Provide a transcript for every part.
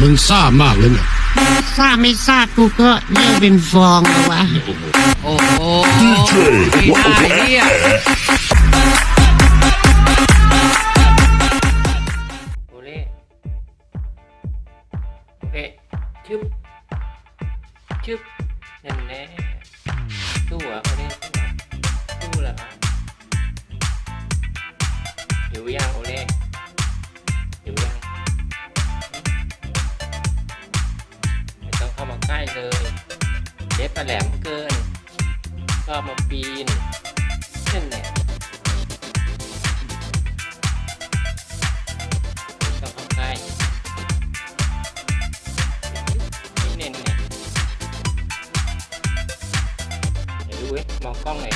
มึงซ่ามากเลยเนี่ยทราบไม่ทราบกูก็เลิกเป็นฟองแล้ววะ โอ้โหไม่ได้เนี่ยโอเล่โอเล่ชึบชึบนั่นแน่สู้เหรอโอเล่สู้เหรอสู้เหรอครับหิวยัง เข้ามาใกล้เลยเล็บแหลมเกิน ก็มาปีนนั่นแหลมต้องเข้าใกล้นี่เน้นเนี่ยเดี๋ยวดูเว้ยมองกล้องหน่อย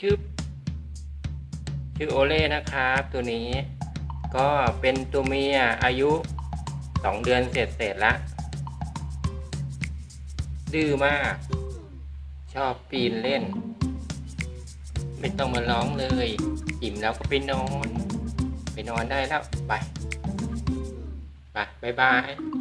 ชื่อชื่อโอเล่นะครับ ตัวนี้ ก็เป็นตัวเมียอายุสองเดือนเสร็จเสร็จละดื้อมาก ชอบปีนเล่น ไม่ต้องมาร้องเลยอิ่มแล้วก็ไปนอน ไปนอนได้แล้ว ไป ไปบายบาย